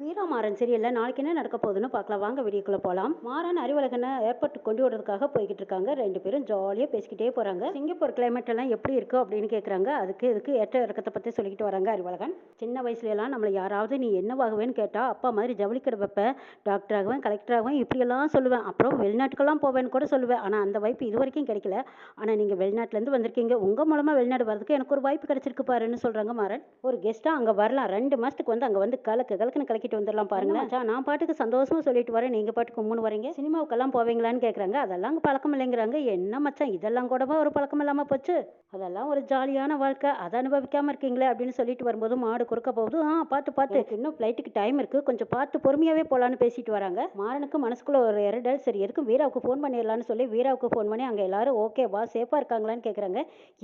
வீரமாறன் சீரியல்ல நாளைக்கு என்ன நடக்க போகுதுன்னு பார்க்கலாம். வாங்க வீடியோக்குள்ள போகலாம் மாறன் அறிவழகனை ஏர்போர்ட் கொண்டு விடுறதுக்காக போய்கிட்டு இருக்காங்க. ரெண்டு பேரும் ஜாலியாக பேசிக்கிட்டே போகிறாங்க சிங்கப்பூர் கிளைமேட் எல்லாம் எப்படி இருக்கு அப்படின்னு கேட்குறாங்க அதுக்கு இதுக்கு ஏற்ற இறக்கத்தை பற்றி சொல்லிக்கிட்டு வராங்க அறிவழகன். சின்ன வயசுல எல்லாம் நம்மளை யாராவது நீ என்னவாகவேன்னு கேட்டால் அப்பா மாதிரி ஜவுளி கடை வைப்பேன் டாக்டர் ஆகுவேன் கலெக்டர் ஆகுவேன் இப்படியெல்லாம் சொல்லுவேன். அப்புறம் வெளிநாட்டுக்கெல்லாம் போவேன்னு கூட சொல்லுவேன். ஆனால் அந்த வாய்ப்பு இது வரைக்கும் கிடைக்கல ஆனால் நீங்கள் வெளிநாட்டிலேருந்து வந்திருக்கீங்க. உங்கள் மூலமாக வெளிநாடு வரதுக்கு எனக்கு ஒரு வாய்ப்பு கிடைச்சிருக்கு பாருன்னு சொல்கிறாங்க மாறன். ஒரு கெஸ்ட்டாக அங்கே வரலாம். ரெண்டு மாதத்துக்கு வந்து அங்கே வந்து கலக்கு கலக்குன்னு கலக்கிட்டு வந்துடலாம் மச்சான் நான் பாட்டுக்கு சந்தோஷமா சொல்லிட்டு வரேன். நீங்கள் பாட்டுக்கு உம்முன்னு வரீங்க. சினிமாவுக்கெல்லாம் போவீங்களான்னு கேட்குறாங்க அதெல்லாம் பழக்கம் இல்லைங்கிறாங்க. என்ன மச்சான் இதெல்லாம் கூடவா ஒரு பழக்கம் இல்லாமல் போச்சு? அதெல்லாம் ஒரு ஜாலியான வாழ்க்கை. அதை அனுபவிக்காமல் இருக்கீங்களே அப்படின்னு சொல்லிட்டு வரும்போது மாடு குறுக்க போகுது. ஆ பார்த்து பார்த்து இன்னும் ஃப்ளைட்டுக்கு டைம் இருக்குது கொஞ்சம் பார்த்து பொறுமையாகவே போகலான்னு பேசிட்டு வராங்க. மாறனுக்கு மனசுக்குள்ள ஒரு இரடல் சரி எதுக்கும் வீராவுக்கு ஃபோன் பண்ணிடலான்னு சொல்லி வீராவுக்கு ஃபோன் பண்ணி அங்கே எல்லாரும் ஓகேவா சேஃபாக இருக்காங்களான்னு கேட்குறாங்க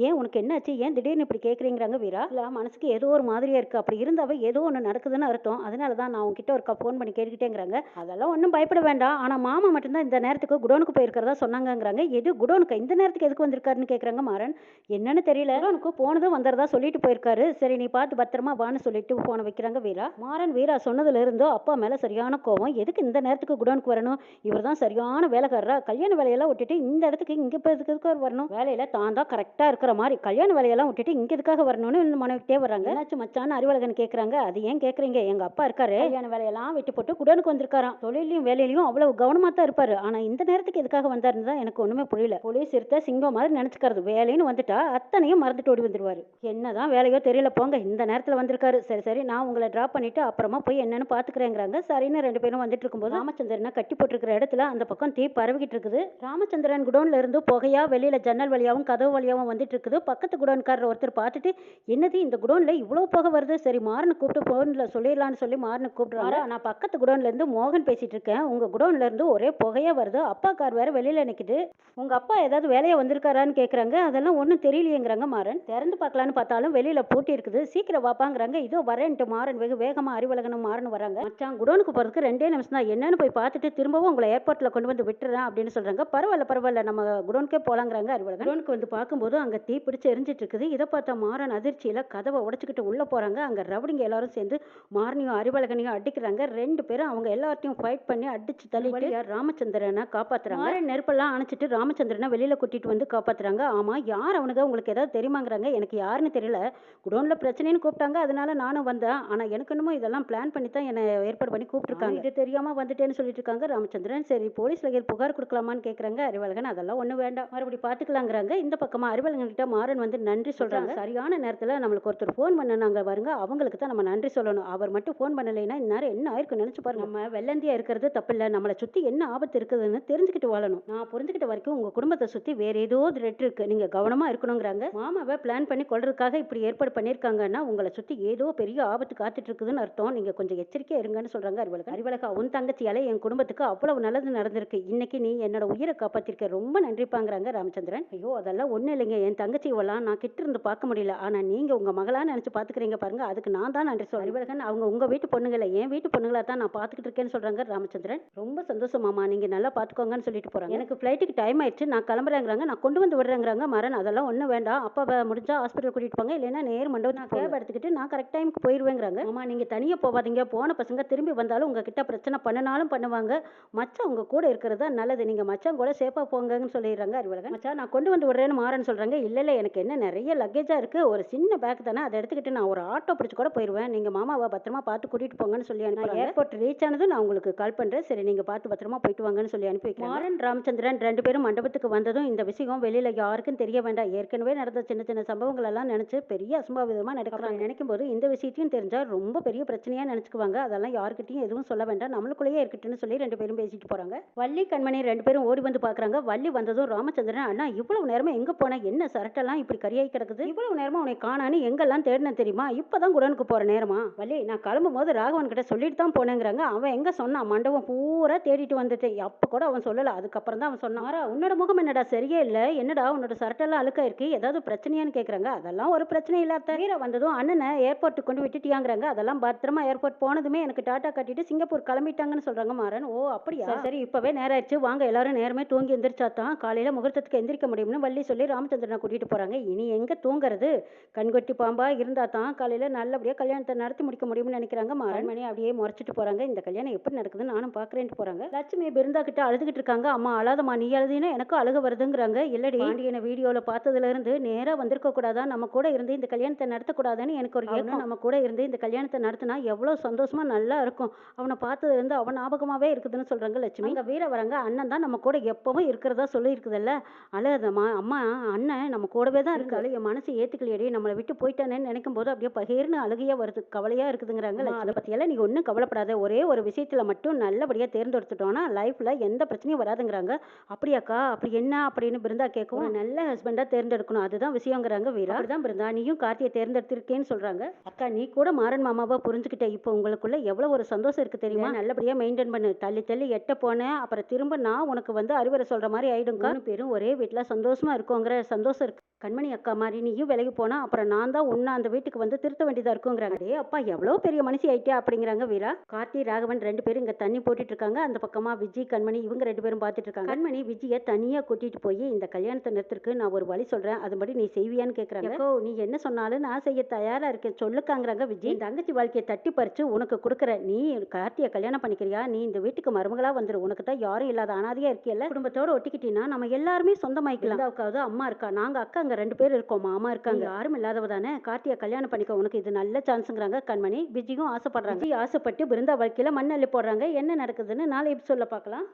ஏன் உனக்கு என்னாச்சு? ஏன் திடீர்னு இப்படி கேட்குறீங்கிறாங்க வீரா? இல்லை மனசுக்கு ஏதோ ஒரு மாதிரியா இருக்கு. அப்படி இருந்தாவே ஏதோ ஒன்று நடக்குதுன்னு அர்த்தம். அதனால தான் நான் உங்ககிட்ட ஒரு ஃபோன் பண்ணி கேட்டுக்கிட்டேங்கிறாங்க. அதெல்லாம் ஒன்றும் பயப்பட வேண்டாம். ஆனால் மாமா மட்டும்தான் இந்த நேரத்துக்கு குடோனுக்கு போயிருக்கிறதா சொன்னாங்கங்கிறாங்க. எது குடோனுக்கு? இந்த நேரத்துக்கு எதுக்கு வந்திருக்காருன்னு கேட்குறாங்க மாறன். என்னன்னு தெரியல. குடோனுக்கு போனதும் வந்துறதா சொல்லிட்டு போயிருக்காரு. சரி நீ பார்த்து பத்திரமா வான்னு சொல்லிட்டு ஃபோனை வைக்கிறாங்க வீரா. மாறன் வீரா சொன்னதுல இருந்தோ அப்பா மேலே சரியான கோவம். எதுக்கு இந்த நேரத்துக்கு குடோனுக்கு வரணும்? இவர் தான் சரியான வேலைக்காரரா? கல்யாண வேலையெல்லாம் விட்டுட்டு இந்த இடத்துக்கு இங்கே இப்போ இதுக்கு அவர் வரணும்? வேலையில தான் தான் கரெக்டாக இருக்கிற மாதிரி கல்யாண வேலையெல்லாம் விட்டுட்டு இங்கே எதுக்காக வரணும்னு மனைவிட்டே வராங்க ஏதாச்சும் மச்சான் அறிவழகன் கேட்குறாங்க அது ஏன் கேட்குறீங்க எங்கள் அப்பா இருக்காரு. தேவையான வேலையெல்லாம் விட்டு போட்டு குடோனுக்கு வந்திருக்காராம். தொழிலையும் வேலையிலையும் அவ்வளவு கவனமா தான் இருப்பாரு. ஆனா இந்த நேரத்துக்கு எதுக்காக வந்தாருன்னு தான் எனக்கு ஒண்ணுமே புரியல. போலீஸ் இருத்த சிங்கம் மாதிரி நினைச்சுக்கிறது. வேலைன்னு வந்துட்டா அத்தனையும் மறந்துட்டு ஓடி வந்துருவாரு. என்னதான் வேலையோ தெரியல போங்க. இந்த நேரத்துல வந்திருக்காரு. சரி சரி நான் உங்களை டிராப் பண்ணிட்டு அப்புறமா போய் என்னன்னு பாத்துக்கிறேங்கிறாங்க. சரின்னு ரெண்டு பேரும் வந்துட்டு இருக்கும்போது ராமச்சந்திரனை கட்டி போட்டிருக்கிற இடத்துல அந்த பக்கம் தீ பரவிக்கிட்டு இருக்குது. ராமச்சந்திரன் குடோன்ல இருந்து புகையா வெளியில ஜன்னல் வழியாவும் கதவு வழியாவும் வந்துட்டு இருக்குது. பக்கத்து குடோன்காரர் ஒருத்தர் பார்த்துட்டு என்னது இந்த குடோன்ல இவ்வளவு புகை வருது? சரி மாறனை கூப்பிட்டு போன்ல சொல்லிடலாம்னு சொல்லி மாறனை கூப்பிடுறாங்க. நான் பக்கத்து குடோன்ல இருந்து மோகன் பேசிட்டு இருக்கேன் உங்க குடோன்ல இருந்து ஒரே புகையா வருது. அப்பா கார் வேற வெளியில நிக்குது. உங்க அப்பா ஏதாவது வேலையா வந்திருக்காரான்னு கேக்குறாங்க. அதெல்லாம் ஒன்றும் தெரியலையேங்கிறாங்க மாறன். திறந்து பார்க்கலான்னு பார்த்தாலும் வெளியில பூட்டி இருக்குது. சீக்கிரம் வாப்பாங்கிறாங்க. இதோ வரேன்ட்டு மாறன் வெகு வேகமா அறிவழகனும் மாறன் வராங்க மச்சான் குடோனுக்கு போறதுக்கு ரெண்டே நிமிஷம் தான். என்னன்னு போய் பார்த்துட்டு திரும்பவும் உங்களை ஏர்போர்ட்ல கொண்டு வந்து விட்டுறேன் அப்படின்னு சொல்றாங்க. பரவாயில்ல பரவாயில்ல. நம்ம குடோனுக்கே போலாங்கிறாங்க அறிவழகன். குடோனுக்கு வந்து பார்க்கும்போது அங்க தீ பிடிச்சு எரிஞ்சிட்டு இருக்குது. இதை பார்த்த மாறன் அதிர்ச்சியில கதவை உடைச்சுக்கிட்டு உள்ள போறாங்க. அங்க ரவுடிங்க எல்லாரும் சேர்ந்து மாறனையும் அறிவழகனையும் அடிக்கிறாங்க. ரெண்டு பேரும் அவங்க எல்லார்ட்டையும் ஃபைட் பண்ணி அடிச்சு தள்ளிட்டு ராமச்சந்திரனை காப்பாத்துறாங்க. நெருப்பெல்லாம் அணைச்சிட்டு ராமச்சந்திரனை வெளியில கூட்டிட்டு வந்து காப்பாத்துறாங்க. ஆமா யார் அவனுங்க உங்களுக்கு ஏதாவது தெரியுமாங்கிறாங்க. எனக்கு யாருன்னு தெரியல. குடோன்ல பிரச்சனைன்னு கூப்பிட்டாங்க. அதனால நானும் வந்தேன். ஆனா எனக்கு என்னமோ இதெல்லாம் பிளான் பண்ணி தான் என்னை ஏற்பாடு பண்ணி கூப்பிட்டுருக்காங்க. இது தெரியாம வந்துட்டேன்னு சொல்லிட்டு இருக்காங்க ராமச்சந்திரன் சரி போலீஸ்ல புகார் கொடுக்கலாமான்னு கேக்குறாங்க. அறிவழகன் அதெல்லாம் ஒண்ணும் வேண்டாம். மறுபடி பாத்துக்கலாங்கிறாங்க. இந்த பக்கமா அறிவழகன் கிட்ட மாறன் வந்து நன்றி சொல்றாங்க. சரியான நேரத்துல நம்மளுக்கு ஒருத்தர் ஃபோன் பண்ணனாங்க வருங்க அவங்களுக்கு தான் நம்ம நன்றி சொல்லணும். அவர் மட்டும் ஃபோன் பண்ணலைன்னா இந்நேரம் என்ன ஆயிருக்கும் நினைச்சு பாருங்க. நம்ம வெள்ளந்தியா இருக்கிறது தப்பில்ல. நம்மளை சுத்தி என்ன ஆபத்து இருக்குதுன்னு தெரிஞ்சுக்கிட்டு வாழணும். நான் புரிஞ்சுக்கிட்ட வரைக்கும் உங்க குடும்பத்தை சுத்தி வேற ஏதோ த்ரெட் இருக்கு. நீங்க கவனமா இருக்கணுங்கிறாங்க. மாமாவை பிளான் பண்ணி கொள்றதுக்காக இப்படி ஏற்பாடு பண்ணிருக்காங்கன்னா உங்களை சுத்தி ஏதோ பெரிய ஆபத்து காத்துட்டு இருக்குதுன்னு அர்த்தம். நீங்க கொஞ்சம் எச்சரிக்கையாக இருங்கன்னு சொல்றாங்க அறிவழகன் அறிவழகா உன் தங்கச்சியால என் குடும்பத்துக்கு அவ்வளவு நல்லது நடந்திருக்கு. இன்னைக்கு நீ என்னோட உயிரை காப்பாத்திருக்க ரொம்ப நன்றிப்பாங்கிறாங்க ராமச்சந்திரன். ஐயோ அதெல்லாம் ஒண்ணு இல்லைங்க. என் தங்கச்சி தங்கச்சிவெல்லாம் நான் கிட்ட இருந்து பார்க்க முடியல. ஆனா நீங்க உங்க மகளா நினைச்சு பாத்துக்கிறீங்க பாருங்க. அதுக்கு நான் தான் நன்றி சொல்றேன். அறிவழகன் அவங்க உங்க வீட்டு பொண்ணுங்கள என் வீட்டு பொண்ணுங்களா தான் நான் பாத்துக்கிட்டு இருக்கேன்னு சொல்றாங்க ராமச்சந்திரன். ரொம்ப சந்தோஷம் மாமா நீங்க நல்லா பாத்துக்கோங்கன்னு சொல்லிட்டு போறாங்க. எனக்கு ஃபிளைட்டுக்கு டைம் ஆயிடுச்சு நான் கிளம்புறேங்கிறாங்க நான் கொண்டு வந்து விடுறேங்கிறாங்க மரன் அதெல்லாம் ஒன்றும் வேண்டாம். அப்போ முடிஞ்சா ஹாஸ்பிட்டல் கூட்டிட்டு போங்க இல்லைன்னா நேர் மண்டபத்துக்கு கேப் எடுத்துக்கிட்டு நான் கரெக்ட் டைமுக்கு போயிடுவேங்கிறாங்க ஆமா நீங்க தனியா போகாதீங்க போன பசங்க திரும்பி வந்தாலும் உங்ககிட்ட பிரச்சனை பண்ணனாலும் பண்ணுவாங்க. மச்சான் உங்க கூட இருக்கிறது தான் நல்லது நீங்க மச்சான் கூட சேஃபா போங்கன்னு சொல்லிடுறாங்க அறிவழகன். மச்சான் நான் கொண்டு வந்து விடுறேன்னு மாறன் சொல்றாங்க இல்ல இல்ல எனக்கு என்ன நிறைய லக்கேஜா இருக்கு ஒரு சின்ன பேக் தானே அதை எடுத்துக்கிட்டு நான் ஒரு ஆட்டோ பிடிச்சு கூட போயிடுவேன் நீங்க மாமாவை பத்திரமா பார்த்து கூட்டிட்டு போங்கன்னு சொல்லி நான் ஏர்போர்ட் ரீச் ஆனதும் நான் உங்களுக்கு கால் பண்றேன். சரி நீங்க பார்த்து பத்திரமா போயிட்டு வாங்கன்னு சொல்லி அனுப்பி வைக்கிறேன். மாறன் ராமச்சந்திரன் ரெண்டு பேரும் மண்டபத்துக்கு வந்ததும் இந்த விஷயம் வெளியில யாருக்கும் தெரிய வேண்டாம். ஏற்கனவே நடந்த சின்ன சின்ன சம்பவங்கள் எல்லாம் நினைச்சு பெரிய அசம்பாவிதமா நடக்கிறாங்க. நினைக்கும் போது இந்த விஷயத்தையும் தெரிஞ்சா ரொம்ப பெரிய பிரச்சனையா நினைச்சுக்குவாங்க. அதெல்லாம் யாருக்கிட்டையும் எதுவும் சொல்ல வேண்டாம். நம்மளுக்குள்ளேயே இருக்கட்டும்னு சொல்லி ரெண்டு பேரும் பேசிட்டு போறாங்க. வள்ளி கண்மணி ரெண்டு பேரும் ஓடி வந்து பாக்குறாங்க. வள்ளி வந்ததும் ராமச்சந்திரன் அண்ணா இவ்வளவு நேரமா எங்க போன? என்ன சரட்டெல்லாம் இப்படி கரியாகி கிடக்குது? இவ்வளவு நேரமா உன்னை காணான்னு எங்கெல்லாம் தேடின தெரியுமா? இப்பதான் குடனுக்கு போற நேரமா? வள்ளி நான் கிளம்பும் போது ராகவன் கிட்ட சொல்லிட்டு தான் போனேங்கிறாங்க. அவன் எங்க சொன்னான் மண்டபம் பூரா தேடிட்டு வந்துட்டேன் அப்ப கூட அவன் சொல்லல. அதுக்கப்புறம் தான் அவன் சொன்னான் "ஆரா, உன்னோட முகம் என்னடா? சரியே இல்ல. என்னடா? உன்னோட சரட்டெல்லாம் அழுக்கா இருக்கு ஏதாவது பிரச்சனையான்னு கேக்குறாங்க. அதெல்லாம் ஒரு பிரச்சனை இல்லாத வீர வந்ததும் அண்ணனை ஏர்போர்ட்டுக்கு கொண்டு விட்டுட்டியாங்கிறாங்க. அதெல்லாம் பத்திரமா ஏர்போர்ட் போனதுமே எனக்கு டாட்டா கட்டிட்டு சிங்கப்பூர் கிளம்பிட்டாங்கன்னு சொல்றாங்க மாறன். ஓ அப்படியா? சரி, இப்பவே நேரம் ஆயிடுச்சு வாங்க எல்லாரும் நேரமே தூங்கி எந்திரிச்சா தான் காலையில முகூர்த்தத்துக்கு எந்திரிக்க முடியும்னு வள்ளி சொல்லி ராமச்சந்திரனை கூட்டிட்டு போறாங்க. இனி எங்க தூங்குறது? கண்கொட்டி பாம்பா இருந்தா தான் காலையில நல்லபடியா கல்யாணத்தை நடத்தி முடிக்க முடியும்னு நினைக்கிறாங்க மாறன். கண்மணி அப்படியே முறைச்சிட்டு போறாங்க. இந்த கல்யாணம் எப்படி நடக்குதுன்னு நானும் பாக்குறேன்ட்டு போறாங்க. லட்சுமி பிருந்தா கிட்ட அழுதுகிட்டு இருக்காங்க. அம்மா அழாதம்மா நீ அழுதினா எனக்கும் அழுக வருதுங்கிறாங்க. இல்லடி பாண்டியனை வீடியோல பார்த்ததுல இருந்து நேரா வந்திருக்க கூடாதா? நம்ம கூட இருந்து இந்த கல்யாணத்தை நடத்தக்கூடாதுன்னு எனக்கு ஒரு ஏக்கம் நம்ம கூட இருந்து இந்த கல்யாணத்தை நடத்தினா எவ்வளவு சந்தோஷமா நல்லா இருக்கும். அவனை பார்த்ததுல இருந்து அவன் ஞாபகமாவே இருக்குதுன்னு சொல்றாங்க லட்சுமி. அங்க வீர வராங்க. அண்ணன் தான் நம்ம கூட எப்பவும் இருக்கிறதா சொல்லி இருக்குதுல்ல அழாதம்மா அம்மா அண்ணன் நம்ம கூடவே தான் இருக்காரு. என் மனசு ஏத்துக்கலையடி. நம்மளை விட்டு போயிட்டானேன்னு நினைக்கும் போது அப்படியே பகிர்னு அழுகையா வருது. கவலையா இருக்குதுங்கிறாங்க. அதை பத்தியெல்லாம் நீங்க ஒன்றும் கவலைப்படாத. ஒரே ஒரு விஷயத்துல மட்டும் நல்லபடியா தேர்ந்தெடுத்துட்டோம்னா லைஃப்ல எந்த பிரச்சனையும் வராதுங்கிறாங்க. அப்படியாக்கா அப்படி என்ன? அப்படின்னு பிருந்தா கேட்கும் நல்ல ஹஸ்பண்டா தேர்ந்தெடுக்கணும். அதுதான் விஷயங்கிறாங்க வீரா. அப்படிதான் பிருந்தா. நீயும் கார்த்தியை தேர்ந்தெடுத்திருக்கேன்னு சொல்றாங்க. அக்கா நீ கூட மாறன் மாமாவா புரிஞ்சுக்கிட்ட. இப்போ உங்களுக்குள்ள எவ்வளவு ஒரு சந்தோஷம் இருக்கு தெரியுமா? நல்லபடியா மெயின்டைன் பண்ணு. தள்ளி தள்ளி எட்ட போனேன் அப்புறம் திரும்ப நான் உனக்கு வந்து அறிவுரை சொல்ற மாதிரி ஆயிடுங்க பேரும் ஒரே வீட்டுல சந்தோஷமா இருக்கோங்கிற சந்தோஷம் இருக்கு. கண்மணி அக்கா மாதிரி நீயும் விலகி போனா அப்புறம் நான் தான் உன்னை அந்த வீட்டுக்கு வந்து திருத்த வேண்டியதா இருக்குங்கிறாங்க. டே அப்பா எவ்வளவு பெரிய மனுஷி ஆயிட்டே அப்படிங்கிறாங்க வீரா. கார்த்தி ராகவன் ரெண்டு பேரும் இங்க தண்ணி போட்டுட்டு இருக்காங்க. அந்த பக்கமா விஜய் கண்மணி இவங்க ரெண்டு பேரும் பார்த்துட்டு இருக்காங்க. கண்மணி விஜய தனியா கூட்டிட்டு போய் இந்த கல்யாணத்தை நிறுத்திருக்கு நான் ஒரு வழி சொல்றேன். அதுபடி நீ செய்வியான்னு கேக்குறாங்க. "அக்கோ, நீ என்ன சொன்னாலும் நான் செய்ய தயாரா இருக்கேன். சொல்லுக்காங்கிறாங்க விஜய் தங்கச்சி வாழ்க்கையை தட்டி பறிச்சு உனக்கு கொடுக்குற நீ கார்த்தியை கல்யாணம் பண்ணிக்கிறியா? நீ இந்த வீட்டுக்கு மருமகளா வந்துரு. உனக்கு தான் யாரும் இல்லாத அனாதையா இருக்கியல்ல. குடும்பத்தோட ஒட்டிக்கிட்டீங்கன்னா நம்ம எல்லாருமே சொந்தமாயிக்கலாம். அக்காவது அம்மா இருக்கா? நாங்க அக்கா அங்க ரெண்டு பேர் இருக்கோம். மாமா இருக்காங்க. யாரும் இல்லாதவ தானே? கார்த்தியை கல்யாணம் பண்ணிக்க உனக்கு இது நல்ல சான்ஸுங்கிறாங்க கண்மணி. விஜயும் ஆசைப்படுறாங்க. ஆசைப்பட்டு பிருந்தா வாழ்க்கையில மண் அள்ளி போடுறாங்க. என்ன நடக்குதுன்னு நாளை சொல்ல பார்க்கலாம்.